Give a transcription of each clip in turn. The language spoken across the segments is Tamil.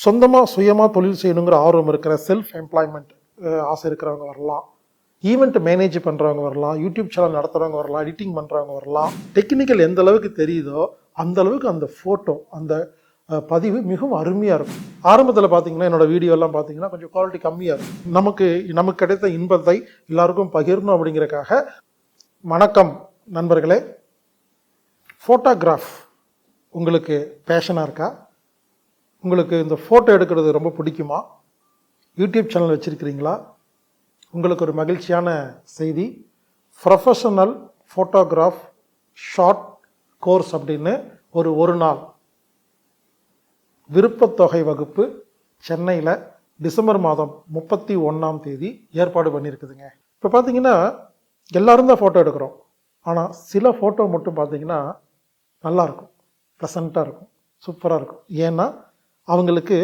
சொந்தமாக சுயமாக தொழில் செய்யணுங்கிற ஆர்வம் இருக்கிற செல்ஃப் எம்ப்ளாய்மெண்ட் ஆசை இருக்கிறவங்க வரலாம். ஈவெண்ட் மேனேஜ் பண்ணுறவங்க வரலாம். யூடியூப் சேனல் நடத்துகிறவங்க வரலாம். எடிட்டிங் பண்ணுறவங்க வரலாம். டெக்னிக்கல் எந்த அளவுக்கு தெரியுதோ அந்த அளவுக்கு அந்த ஃபோட்டோ அந்த பதிவு மிகவும் அருமையாக இருக்கும். ஆரம்பத்தில் பார்த்தீங்கன்னா என்னோடய வீடியோலாம் பார்த்தீங்கன்னா கொஞ்சம் குவாலிட்டி கம்மியாக இருக்கும். நமக்கு நமக்கு கிடைத்த இன்பத்தை எல்லாருக்கும் பகிரணும் அப்படிங்கிறக்காக வணக்கம் நண்பர்களே. ஃபோட்டோகிராஃப் உங்களுக்கு பேஷனாக இருக்கா? உங்களுக்கு இந்த ஃபோட்டோ எடுக்கிறது ரொம்ப பிடிக்குமா? யூடியூப் சேனல் வச்சுருக்கிறீங்களா? உங்களுக்கு ஒரு மகிழ்ச்சியான செய்தி. ப்ரொஃபஷனல் ஃபோட்டோகிராஃப் ஷார்ட் கோர்ஸ் அப்படின்னு ஒரு ஒரு நாள். விருப்பத்தொகை வகுப்பு சென்னையில் டிசம்பர் மாதம் முப்பத்தி ஒன்றாம் தேதி ஏற்பாடு பண்ணியிருக்குதுங்க. இப்போ பார்த்தீங்கன்னா எல்லோரும் தான் ஃபோட்டோ எடுக்கிறோம். ஆனால் சில ஃபோட்டோ மட்டும் பார்த்தீங்கன்னா நல்லாயிருக்கும் ப்ளசண்ட்டாக இருக்கும். சூப்பராக இருக்கும். ஏன்னா அவங்களுக்கு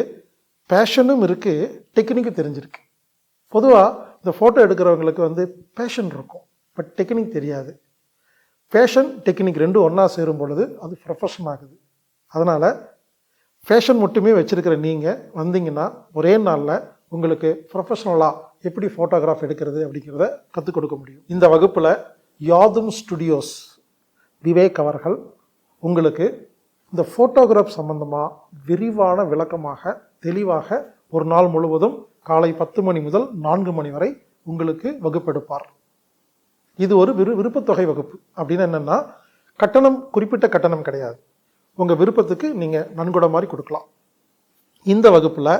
பேஷனும் இருக்குது டெக்னிக்கும் தெரிஞ்சிருக்கு. பொதுவாக இந்த ஃபோட்டோ எடுக்கிறவங்களுக்கு வந்து பேஷன் இருக்கும் பட் டெக்னிக் தெரியாது. ஃபேஷன் டெக்னிக் ரெண்டும் ஒன்றா சேரும் பொழுது அது ப்ரொஃபஷன் ஆகுது. அதனால் ஃபேஷன் மட்டுமே வச்சுருக்கிற நீங்கள் வந்தீங்கன்னா ஒரே நாளில் உங்களுக்கு ப்ரொஃபஷ்னலாக எப்படி ஃபோட்டோகிராஃப் எடுக்கிறது அப்படிங்கிறத கற்றுக் கொடுக்க முடியும். இந்த வகுப்பில் யாதும் ஸ்டுடியோஸ் விவேக் அவர்கள் உங்களுக்கு இந்த ஃபோட்டோகிராஃப் சம்பந்தமாக விரிவான விளக்கமாக தெளிவாக ஒரு நாள் முழுவதும் காலை பத்து மணி முதல் நான்கு மணி வரை உங்களுக்கு வகுப்பெடுப்பார். இது ஒரு விரு விருப்பத்தொகை வகுப்பு. அப்படின்னு என்னென்னா கட்டணம் குறிப்பிட்ட கட்டணம் கிடையாது. உங்கள் விருப்பத்துக்கு நீங்கள் நன்கொடை மாதிரி கொடுக்கலாம். இந்த வகுப்பில்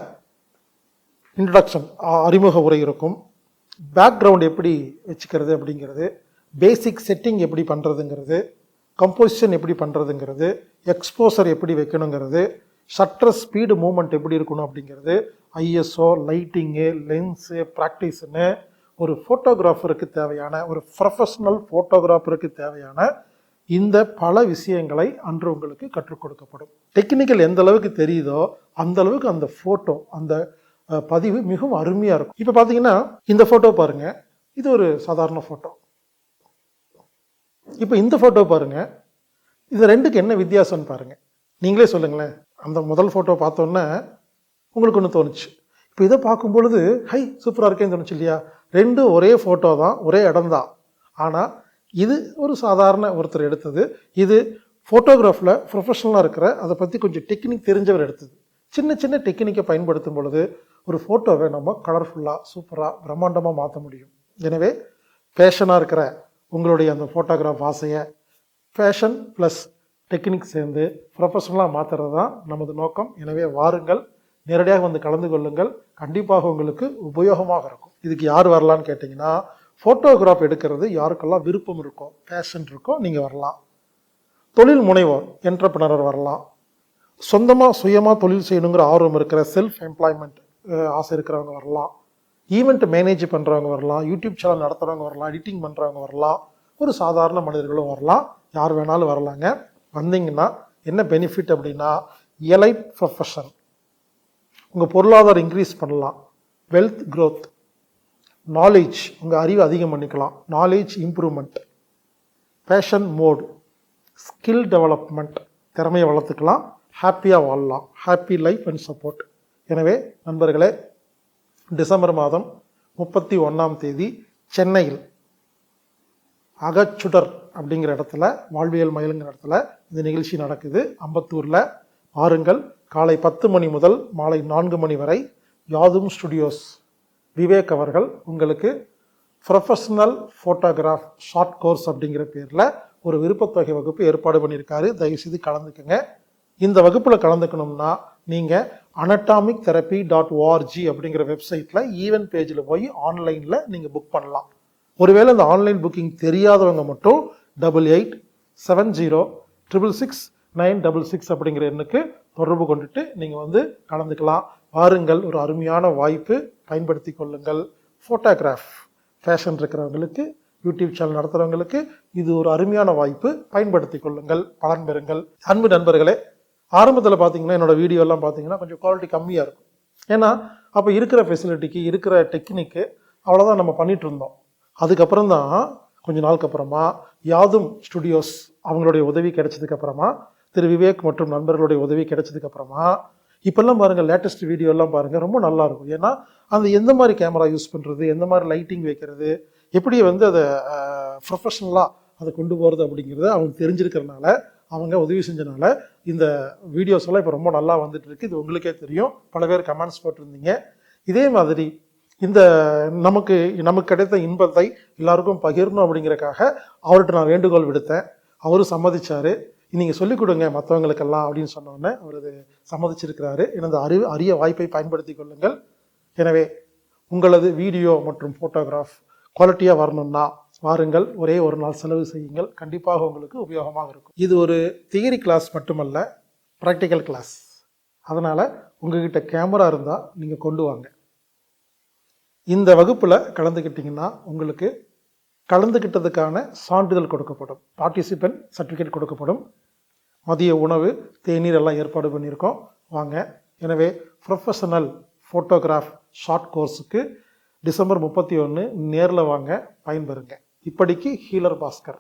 இன்ட்ரடக்ஷன் அறிமுக உரை இருக்கும். பேக்ரவுண்ட் எப்படி வச்சுக்கிறது அப்படிங்கிறது பேசிக் செட்டிங் எப்படி பண்ணுறதுங்கிறது கம்போசிஷன் எப்படி பண்ணுறதுங்கிறது எக்ஸ்போசர் எப்படி வைக்கணுங்கிறது ஷட்டர் ஸ்பீடு மூமெண்ட் எப்படி இருக்கணும் அப்படிங்கிறது ஐஎஸ்ஓ லைட்டிங்கு லென்ஸு ப்ராக்டிஸ்னு ஒரு ஃபோட்டோகிராஃபருக்கு தேவையான ஒரு ப்ரொஃபஷ்னல் ஃபோட்டோகிராஃபருக்கு தேவையான இந்த பல விஷயங்களை அன்று உங்களுக்கு கற்றுக் கொடுக்கப்படும். டெக்னிக்கல் எந்த அளவுக்கு தெரியுதோ அந்த அளவுக்கு அந்த ஃபோட்டோ அந்த பதிவு மிகவும் அருமையாக இருக்கும். இப்போ பார்த்தீங்கன்னா இந்த ஃபோட்டோ பாருங்கள் இது ஒரு சாதாரண ஃபோட்டோ இப்போ இந்த ஃபோட்டோ பாருங்கள் இது ரெண்டுக்கு என்ன வித்தியாசம்னு பாருங்கள் நீங்களே சொல்லுங்களேன். அந்த முதல் ஃபோட்டோ பார்த்தோன்னே உங்களுக்கு ஒன்று தோணுச்சு. இப்போ இதை பார்க்கும் பொழுது ஹை சூப்பராக இருக்கேன்னு தோணுச்சு இல்லையா? ரெண்டும் ஒரே ஃபோட்டோ தான் ஒரே இடம் தான். ஆனால் இது ஒரு சாதாரண ஒருத்தர் எடுத்தது. இது ஃபோட்டோகிராஃபில் ப்ரொஃபஷனலாக இருக்கிற அதை பற்றி கொஞ்சம் டெக்னிக் தெரிஞ்சவர் எடுத்தது. சின்ன சின்ன டெக்னிக்கை பயன்படுத்தும் பொழுது ஒரு ஃபோட்டோவை நம்ம கலர்ஃபுல்லாக சூப்பராக பிரம்மாண்டமாக மாற்ற முடியும். எனவே ஃபேஷனாக இருக்கிற உங்களுடைய அந்த ஃபோட்டோகிராஃப் ஆசையை ஃபேஷன் ப்ளஸ் டெக்னிக் சேர்ந்து ப்ரொஃபஷனலாக மாற்றுறது தான் நமது நோக்கம். எனவே வாருங்கள் நேரடியாக வந்து கலந்து கொள்ளுங்கள். கண்டிப்பாக உங்களுக்கு உபயோகமாக இருக்கும். இதுக்கு யார் வரலான்னு கேட்டிங்கன்னா ஃபோட்டோகிராஃப் எடுக்கிறது யாருக்கெல்லாம் விருப்பம் இருக்கோ பேஷன் இருக்கோ நீங்கள் வரலாம். தொழில் முனைவோர் என்டர்பிரினர் வரலாம். சொந்தமாக சுயமாக தொழில் செய்யணுங்கிற ஆர்வம் இருக்கிற செல்ஃப் எம்ப்ளாய்மெண்ட் ஆசை இருக்கிறவங்க வரலாம். ஈவெண்ட் மேனேஜ் பண்ணுறவங்க வரலாம் யூடியூப் சேனல் நடத்துகிறவங்க வரலாம் எடிட்டிங் பண்ணுறவங்க வரலாம் ஒரு சாதாரண மனிதர்களும் வரலாம். யார் வேணாலும் வரலாங்க. வந்தீங்கன்னா என்ன பெனிஃபிட் அப்படின்னா எலைட் ப்ரொஃபஷன் உங்கள் பொருளாதாரம் இன்க்ரீஸ் பண்ணலாம். வெல்த் க்ரோத் நாலேஜ் உங்கள் அறிவு அதிகம் பண்ணிக்கலாம். Knowledge improvement passion mode skill development திறமையை வளர்த்துக்கலாம். ஹாப்பியாக வாழலாம். ஹாப்பி லைஃப் அண்ட் சப்போர்ட் எனவே நண்பர்களே டிசம்பர் மாதம் முப்பத்தி ஒன்றாம் தேதி சென்னையில் அகச்சுடர் அப்படிங்கிற இடத்துல வாழ்வியல் மயிலுங்கிற இடத்துல இந்த நிகழ்ச்சி நடக்குது. அம்பத்தூரில் வாருங்கள் காலை பத்து மணி முதல் மாலை நான்கு மணி வரை யாதும் ஸ்டுடியோஸ். விவேக் அவர்கள் உங்களுக்கு ப்ரொஃபஷனல் ஃபோட்டோகிராஃப் ஷார்ட் கோர்ஸ் அப்படிங்கிற பேரில் ஒரு விருப்பத்தொகை வகுப்பு ஏற்பாடு பண்ணியிருக்காரு. தயவுசெய்து கலந்துக்குங்க. இந்த வகுப்பில் கலந்துக்கணும்னா நீங்கள் அனட்டாமிக் தெரப்பி டாட் ஓஆர்ஜி அப்படிங்கிற வெப்சைட்டில் ஈவென்ட் பேஜில் போய் ஆன்லைனில் நீங்கள் புக் பண்ணலாம். ஒருவேளை அந்த ஆன்லைன் புக்கிங் தெரியாதவங்க மட்டும் double eight seven zero triple six nine double six அப்படிங்கிற எண்ணுக்கு தொடர்பு கொண்டுட்டு நீங்கள் வந்து கலந்துக்கலாம். வாருங்கள் ஒரு அருமையான வாய்ப்பு. பயன்படுத்தி கொள்ளுங்கள். ஃபோட்டோகிராஃப் ஃபேஷன் இருக்கிறவங்களுக்கு யூடியூப் சேனல் நடத்துகிறவங்களுக்கு இது ஒரு அருமையான வாய்ப்பு. பயன்படுத்தி கொள்ளுங்கள் பலன் பெறுங்கள். அன்பு நண்பர்களே ஆரம்பத்தில் பார்த்தீங்கன்னா என்னோடய வீடியோலாம் பார்த்தீங்கன்னா கொஞ்சம் குவாலிட்டி கம்மியாக இருக்கும். ஏன்னா அப்போ இருக்கிற ஃபெசிலிட்டிக்கு இருக்கிற டெக்னிக்கு அவ்வளோதான் நம்ம பண்ணிட்டு இருந்தோம். அதுக்கப்புறம் தான் கொஞ்ச நாளுக்கு அப்புறமா யாதும் ஸ்டுடியோஸ் அவங்களுடைய உதவி கிடைச்சதுக்கப்புறமா திரு விவேக் மற்றும் நண்பர்களுடைய உதவி கிடைச்சதுக்கப்புறமா இப்போல்லாம் பாருங்கள் லேட்டஸ்ட் வீடியோலாம் பாருங்கள் ரொம்ப நல்லாயிருக்கும் ஏன்னா அந்த எந்த மாதிரி கேமரா யூஸ் பண்ணுறது எந்த மாதிரி லைட்டிங் வைக்கிறது எப்படி வந்து அதை ப்ரொஃபஷ்னலாக அதை கொண்டு போகிறது அப்படிங்கிறத அவங்க தெரிஞ்சிருக்கிறனால அவங்க உதவி செஞ்சனால இந்த வீடியோஸ் எல்லாம் இப்போ ரொம்ப நல்லா வந்துட்டு இருக்கு இது உங்களுக்கே தெரியும். பல பேர் கமெண்ட்ஸ் போட்டிருந்தீங்க. இதே மாதிரி இந்த நமக்கு நமக்கு கிடைத்த இன்பத்தை எல்லாருக்கும் பகிரணும் அப்படிங்கிறக்காக அவர்கிட்ட நான் வேண்டுகோள் விடுத்தேன். அவரும் சம்மதிச்சார். நீங்கள் சொல்லிக் கொடுங்க மற்றவங்களுக்கெல்லாம் அப்படின்னு சொன்னோடனே அவர் அது சம்மதிச்சிருக்கிறாரு. எனது அறிவு அரிய வாய்ப்பை பயன்படுத்தி கொள்ளுங்கள். எனவே உங்களது வீடியோ மற்றும் ஃபோட்டோகிராஃப் குவாலிட்டியாக வரணும்னா வாருங்கள் ஒரே ஒரு நாள் செலவு செய்யுங்கள். கண்டிப்பாக உங்களுக்கு உபயோகமாக இருக்கும். இது ஒரு தியரி கிளாஸ் மட்டுமல்ல ப்ராக்டிக்கல் கிளாஸ் அதனால் உங்ககிட்ட கேமரா இருந்தால் நீங்கள் கொண்டு வாங்க. இந்த வகுப்பில் கலந்துக்கிட்டிங்கன்னா உங்களுக்கு கலந்துக்கிட்டதுக்கான சான்றிதழ் கொடுக்கப்படும். பார்ட்டிசிபென்ட் சர்டிஃபிகேட் கொடுக்கப்படும். மதிய உணவு தேநீர் எல்லாம் ஏற்பாடு பண்ணியிருக்கோம். வாங்க. எனவே ப்ரொஃபஷனல் ஃபோட்டோகிராஃப் ஷார்ட் கோர்ஸுக்கு டிசம்பர் முப்பத்தி ஒன்று நேரில் வாங்க பயன்பெறுங்க. इपड़की हीलर भास्कर